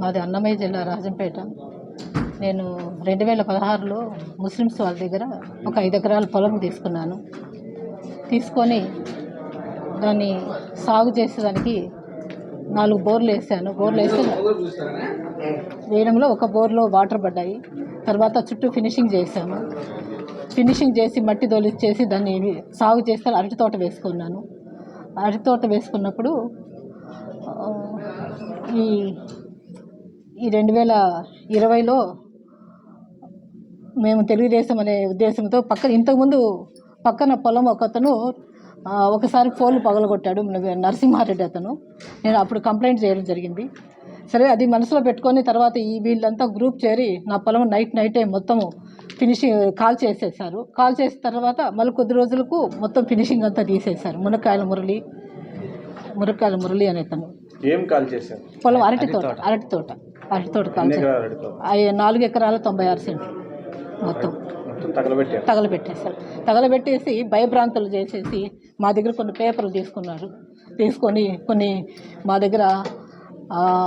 మాది అన్నమయ్య జిల్లా రాజంపేట. నేను రెండు వేల పదహారులో ముస్లిమ్స్ వాళ్ళ దగ్గర ఒక ఐదు ఎకరాల పొలం తీసుకున్నాను. తీసుకొని దాన్ని సాగు చేసేదానికి నాలుగు బోర్లు వేసాను. బోర్లు వేస్తే వేయడంలో ఒక బోర్లో వాటర్ పడ్డాయి. తర్వాత చుట్టూ ఫినిషింగ్ చేశాము ఫినిషింగ్ చేసి మట్టి తొలిచేసి దాన్ని సాగు చేస్తే అరటి తోట వేసుకున్నాను. అరటి తోట వేసుకున్నప్పుడు ఈ ఈ రెండు వేల ఇరవైలో మేము తెలుగుదేశం అనే ఉద్దేశంతో పక్కన ఇంతకుముందు పక్కన పొలం ఒకతను ఒకసారి ఫోన్లు పగలగొట్టాడు మన నరసింహారెడ్డి అతను. నేను అప్పుడు కంప్లైంట్ చేయడం జరిగింది. సరే అది మనసులో పెట్టుకొని తర్వాత ఈ వీళ్ళంతా గ్రూప్ చేరి నా పొలం నైట్ నైటే మొత్తము ఫినిషింగ్ కాల్ చేసేసారు కాల్ చేసిన తర్వాత మళ్ళీ కొద్ది రోజులకు మొత్తం ఫినిషింగ్ అంతా తీసేశారు. మునక్కాయల మురళి మునక్కాయల మురళి అనే తను ఏం కాల్ చేశారు? పొలం అరటి తోట అరటి తోట అరటి తోట కాల్ చేశారు. నాలుగు ఎకరాల తొంభై ఆరు సెంట్లు మొత్తం. తగలబెట్టేశారు. తగలబెట్టేసి భయభ్రాంతులు చేసేసి మా దగ్గర కొన్ని పేపర్లు తీసుకున్నారు. తీసుకొని కొన్ని మా దగ్గర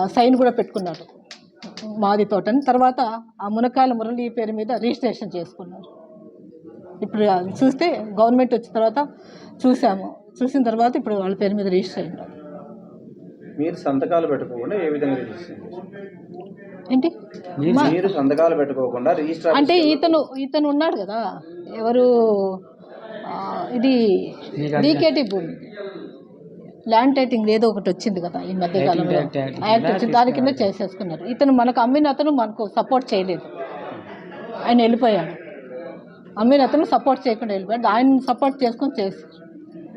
సైన్ కూడా పెట్టుకున్నారు. మాది తోటని. తర్వాత ఆ మునక్కాయల మురళి పేరు మీద రిజిస్ట్రేషన్ చేసుకున్నారు. ఇప్పుడు చూస్తే గవర్నమెంట్ వచ్చిన తర్వాత చూసాము. చూసిన తర్వాత ఇప్పుడు వాళ్ళ పేరు మీద రిజిస్టర్ అయినారు మీరు సంతకాలు పెట్టుకోకుండా ఏ విధంగా రిజిస్ట్రేషన్ ఏంటి? మీరు సంతకాలు పెట్టుకోకుండా రిజిస్టర్ అంటే ఇతను ఇతను ఉన్నాడు కదా ఎవరు ఆ, ఇది డీకేటీ భూమి. ల్యాండ్ టైటింగ్ ఏదో ఒకటి వచ్చింది కదా ఈ మధ్య కాలంలో. యాక్ట్ వచ్చింది దాని కింద చేసేసుకున్నారు. ఇతను మనకు అమ్మిన అతను మనకు సపోర్ట్ చేయలేదు. ఆయన వెళ్ళిపోయాడు. అమ్మిన అతను సపోర్ట్ చేయకుండా వెళ్ళిపోయాడు. ఆయన సపోర్ట్ చేసుకొని చేశారు.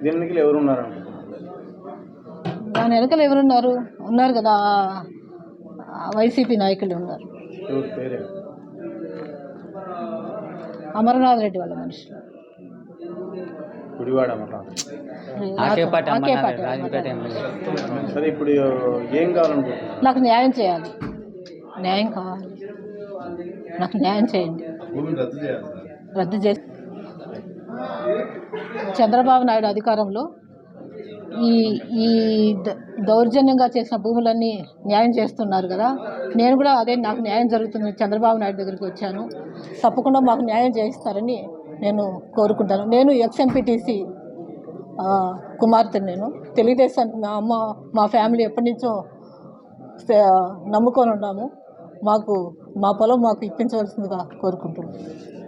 దీనికి ఎవరు ఉన్నారు దాని వెనకాల ఎవరున్నారు? ఉన్నారు కదా వైసీపీ నాయకులు ఉన్నారు. అమర్నాథ్ రెడ్డి వాళ్ళ మనుషులు గుడివాడ సరే ఇప్పుడు ఏం కావాలనుకుంటున్నారు? నాకు న్యాయం చేయాలి. న్యాయం కావాలి. నాకు న్యాయం చేయండి. రద్దు చేసి చంద్రబాబు నాయుడు అధికారంలో ఈ ఈ ద- దౌర్జన్యంగా చేసిన భూములన్నీ న్యాయం చేస్తున్నారు కదా. నేను కూడా అదే నాకు న్యాయం జరుగుతుంది. చంద్రబాబు నాయుడు దగ్గరికి వచ్చాను. తప్పకుండా మాకు న్యాయం చేయిస్తారని నేను కోరుకుంటాను. నేను ఎక్స్ఎంపీటీసీ కుమార్తెను నేను. తెలుగుదేశం మా అమ్మ మా ఫ్యామిలీ ఎప్పటి నుంచో నమ్ముకొని ఉన్నాము. మాకు మా పొలం మాకు ఇప్పించవలసిందిగా కోరుకుంటున్నాను.